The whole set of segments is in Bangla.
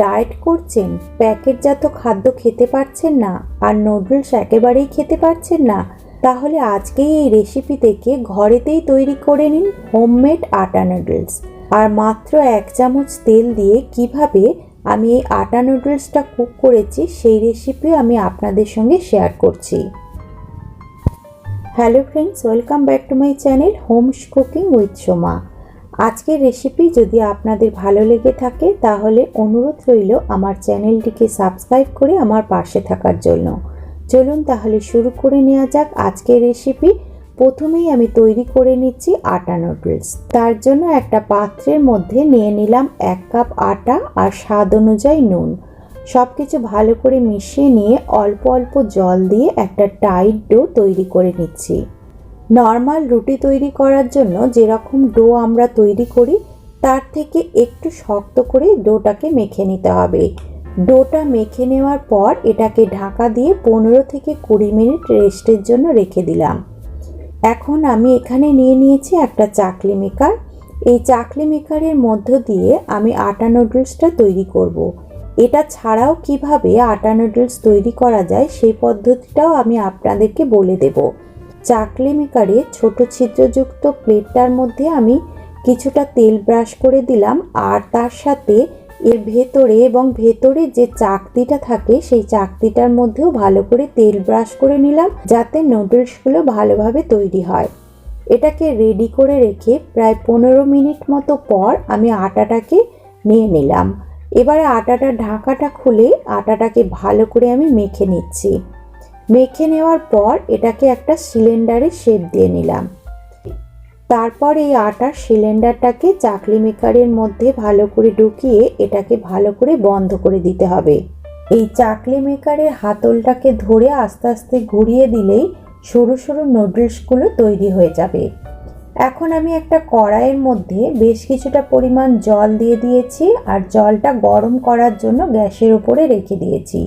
ডায়েট করছেন, প্যাকেটজাত খাদ্য খেতে পারছেন না আর নুডলস একেবারেই খেতে পারছেন না, তাহলে আজকেই এই রেসিপি থেকে ঘরেতেই তৈরি করে নিন হোমমেড আটা নুডলস। আর মাত্র এক চামচ তেল দিয়ে কীভাবে আমি এই আটা নুডলসটা কুক করেছি সেই রেসিপিও আমি আপনাদের সঙ্গে শেয়ার করছি। Hello friends welcome back to my channel homes cooking with Soma আজকের রেসিপি যদি আপনাদের ভালো লেগে থাকে, তাহলে অনুরোধ রইল আমার চ্যানেলটিকে সাবস্ক্রাইব করে আমার পাশে থাকার জন্য। চলুন তাহলে শুরু করে নেওয়া যাক আজকের রেসিপি প্রথমেই আমি তৈরি করে নিচ্ছি আটা নুডলস তার জন্য একটা পাত্রের মধ্যে নিয়ে নিলাম এক কাপ আটা আর স্বাদ অনুযায়ী নুন। সব কিছু ভালো করে মিশিয়ে নিয়ে অল্প অল্প জল দিয়ে একটা টাইট ডো তৈরি করে নিচ্ছি। নর্মাল রুটি তৈরি করার জন্য যেরকম ডো আমরা তৈরি করি, তার থেকে একটু শক্ত করে ডোটাকে মেখে নিতে হবে। ডোটা মেখে নেওয়ার পর এটাকে ঢাকা দিয়ে পনেরো থেকে কুড়ি মিনিট রেস্টের জন্য রেখে দিলাম। এখন আমি এখানে নিয়ে নিয়েছি একটা চাকলি মেকার। এই চাকলি মেকারের মধ্য দিয়ে আমি আটা নুডলসটা তৈরি করব। এটা ছাড়াও কীভাবে আটা নুডলস তৈরি করা যায় সেই পদ্ধতিটাও আমি আপনাদেরকে বলে দেব। চাকলি মেকারে ছোট ছিদ্রযুক্ত প্লেটটার মধ্যে আমি কিছুটা তেল ব্রাশ করে দিলাম আর তার সাথে এর ভেতরে এবং ভেতরে যে চাকতিটা থাকে সেই চাকতিটার মধ্যেও ভালো করে তেল ব্রাশ করে নিলাম যাতে নুডলসগুলো ভালোভাবে তৈরি হয়। এটাকে রেডি করে রেখে প্রায় পনেরো মিনিট মতো পর আমি আটাটাকে নিয়ে নিলাম। এবারে আটাটা ঢাকাটা খুলে আটাটাকে ভালো করে আমি মেখে নিচ্ছি। মেখে নেওয়ার পর এটাকে একটা সিলিন্ডারে শেপ দিয়ে নিলাম। তারপর এই আটার সিলিন্ডারটাকে চাকলি মেকারের মধ্যে ভালো করে ঢুকিয়ে এটাকে ভালো করে বন্ধ করে দিতে হবে। এই চাকলি মেকারের হাতলটাকে ধরে আস্তে আস্তে ঘুরিয়ে দিলেই সরু সরু নুডলসগুলো তৈরি হয়ে যাবে। এখন আমি একটা কড়াইয়ের মধ্যে বেশ কিছুটা পরিমাণ জল দিয়ে দিয়েছি আর জলটা গরম করার জন্য গ্যাসের উপরে রেখে দিয়েছি।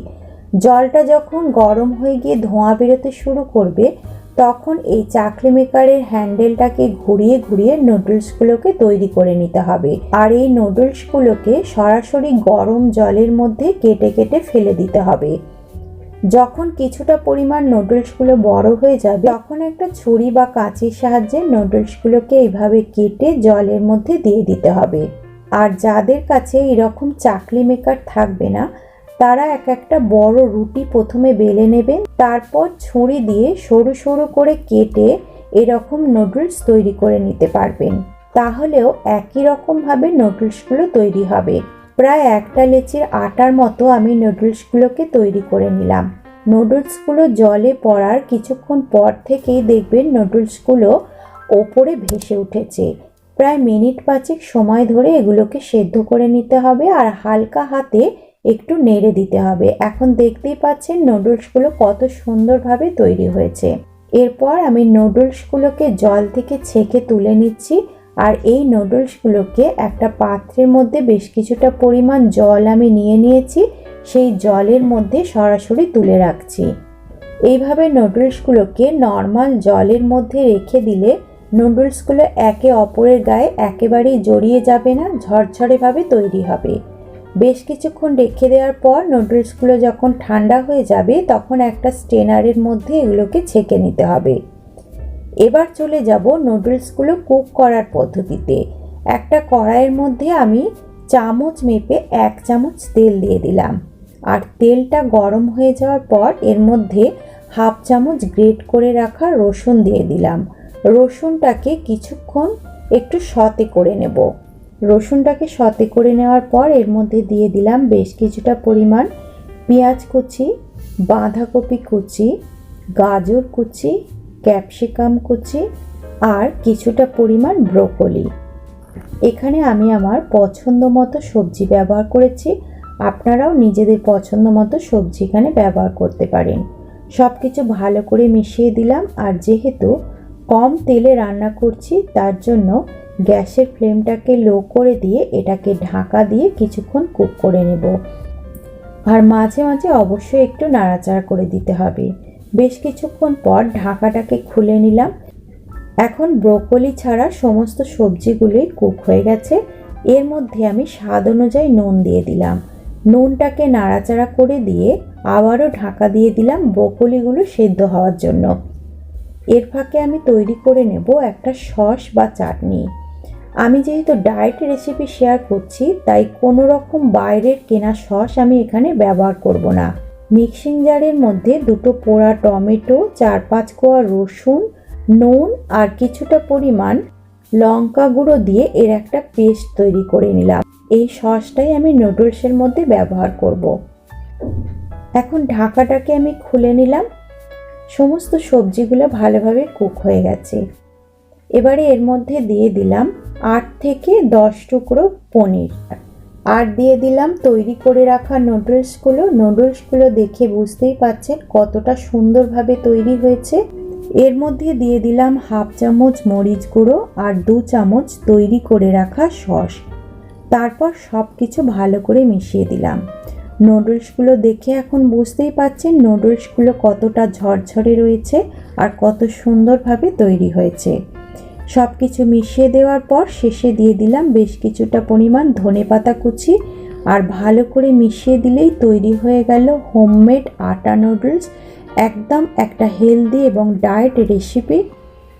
জলটা যখন গরম হয়ে গিয়ে ধোঁয়া বেরোতে শুরু করবে, তখন এই চাকরি মেকারের হ্যান্ডেলটাকে ঘুরিয়ে ঘুরিয়ে নুডলসগুলোকে তৈরি করে নিতে হবে। আর এই নুডলসগুলোকে সরাসরি গরম জলের মধ্যে কেটে কেটে ফেলে দিতে হবে। যখন কিছুটা পরিমাণ নুডলসগুলো বড় হয়ে যাবে, তখন একটা ছুরি বা কাঁচির সাহায্যে নুডলসগুলোকে এইভাবে কেটে জলের মধ্যে দিয়ে দিতে হবে। আর যাদের কাছে এরকম চাকলি মেকার থাকবে না তারা এক একটা বড় রুটি প্রথমে বেলে নেবেন, তারপর ছুরি দিয়ে সরু সরু করে কেটে এরকম নুডলস তৈরি করে নিতে পারবেন। তাহলেও একই রকমভাবে নুডলসগুলো তৈরি হবে। প্রায় একটা লেচির আটার মতো আমি নুডলসগুলোকে তৈরি করে নিলাম। নুডলসগুলো জলে পড়ার কিছুক্ষণ পর থেকেই দেখবেন নুডলসগুলো ওপরে ভেসে উঠেছে। প্রায় মিনিট পাঁচেক সময় ধরে এগুলোকে সেদ্ধ করে নিতে হবে আর হালকা হাতে একটু নেড়ে দিতে হবে। এখন দেখতেই পাচ্ছেন নুডলসগুলো কত সুন্দরভাবে তৈরি হয়েছে। এরপর আমি নুডলসগুলোকে জল থেকে ছেঁকে তুলে নিচ্ছি আর এই নুডলসগুলোকে একটা পাত্রের মধ্যে বেশ কিছুটা পরিমাণ জল আমি নিয়ে নিয়েছি, সেই জলের মধ্যে সরাসরি তুলে রাখছি। এইভাবে নুডলসগুলোকে নর্মাল জলের মধ্যে রেখে দিলে নুডলসগুলো একে অপরের গায়ে একেবারেই জড়িয়ে যাবে না ঝরঝরেভাবে তৈরি হবে। বেশ কিছুক্ষণ রেখে দেওয়ার পর নুডলসগুলো যখন ঠান্ডা হয়ে যাবে, তখন একটা স্টেনারের মধ্যে এগুলোকে ছেঁকে নিতে হবে। এবার চলে যাব নুডলসগুলো কুক করার পদ্ধতিতে। একটা কড়াইয়ের মধ্যে আমি চামচ মেপে এক চামচ তেল দিয়ে দিলাম। আর তেলটা গরম হয়ে যাওয়ার পর এর মধ্যে হাফ চামচ গ্রেট করে রাখা রসুন দিয়ে দিলাম। রসুনটাকে কিছুক্ষণ একটু সতে করে নেব। রসুনটাকে সতে করে নেওয়ার পর এর মধ্যে দিয়ে দিলাম বেশ কিছুটা পরিমাণ পেঁয়াজ কুচি, বাঁধাকপি কুচি, গাজর কুচি, ক্যাপসিকাম কুচি আর কিছুটা পরিমাণ ব্রোকলি। এখানে আমি আমার পছন্দ মতো সবজি ব্যবহার করেছি। আপনারাও নিজেদের পছন্দ মতো সবজি এখানে ব্যবহার করতে পারেন। সব কিছু ভালো করে মিশিয়ে দিলাম আর যেহেতু কম তেলে রান্না করছি, তার জন্য গ্যাসের ফ্লেমটাকে লো করে দিয়ে এটাকে ঢাকা দিয়ে কিছুক্ষণ কুক করে নেব। আর মাঝে মাঝে অবশ্যই একটু নাড়াচাড়া করে দিতে হবে। বেশ কিছুক্ষণ পর ঢাকাটাকে খুলে নিলাম। এখন ব্রোকলি ছাড়া সমস্ত সবজিগুলোই কুক হয়ে গেছে। এর মধ্যে আমি স্বাদ অনুযায়ী নুন দিয়ে দিলাম। নুনটাকে নাড়াচাড়া করে দিয়ে আবারও ঢাকা দিয়ে দিলাম বকলিগুলো সেদ্ধ হওয়ার জন্য। এর ফাঁকে আমি তৈরি করে নেব একটা সস বা চাটনি। আমি যেহেতু ডায়েট রেসিপি শেয়ার করছি, তাই কোনো রকম বাইরের কেনা সস আমি এখানে ব্যবহার করব না। মিক্সিং জারের মধ্যে দুটো পোড়া টমেটো, চার পাঁচ কোয়া রসুন, নুন আর কিছুটা পরিমাণ লঙ্কা গুঁড়ো দিয়ে এর একটা পেস্ট তৈরি করে নিলাম। এই সসটাই আমি নুডলসের মধ্যে ব্যবহার করব। এখন ঢাকাটাকে আমি খুলে নিলাম। সমস্ত সবজিগুলো ভালোভাবে কুক হয়ে গেছে। এবারে এর মধ্যে দিয়ে দিলাম আট থেকে দশ টুকরো পনির। আর দিয়ে দিলাম তৈরি করে রাখা নুডলসগুলো। নুডলসগুলো দেখে বুঝতেই পাচ্ছেন কতটা সুন্দরভাবে তৈরি হয়েছে। এর মধ্যে দিয়ে দিলাম হাফ চামচ মরিচ গুঁড়ো আর দু চামচ তৈরি করে রাখা সস। তারপর সব কিছু ভালো করে মিশিয়ে দিলাম। নুডলসগুলো দেখে এখন বুঝতেই পাচ্ছেন নুডলসগুলো কতটা ঝরঝরে রয়েছে আর কত সুন্দরভাবে তৈরি হয়েছে। সব কিছু মিশিয়ে দেওয়ার পর শেষে দিয়ে দিলাম বেশ কিছুটা পরিমাণ ধনে পাতা কুচি আর ভালো করে মিশিয়ে দিলেই তৈরি হয়ে গেল হোমমেড আটা নুডলস একদম একটা হেলদি এবং ডায়েট রেসিপি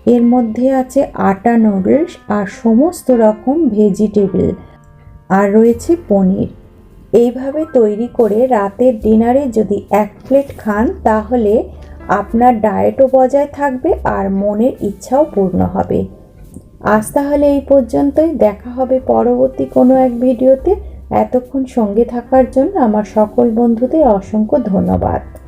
এর মধ্যে আছে আটা নুডলস আর সমস্ত রকম ভেজিটেবল আর রয়েছে পনির। এইভাবে তৈরি করে রাতের ডিনারে যদি এক প্লেট খান, তাহলে আপনার ডায়েটও বজায় থাকবে আর মনের ইচ্ছাও পূর্ণ হবে। আজ তাহলে এই পর্যন্তই। দেখা হবে পরবর্তী কোনো এক ভিডিওতে। এতক্ষণ সঙ্গে থাকার জন্য আমার সকল বন্ধুদের অসংখ্য ধন্যবাদ।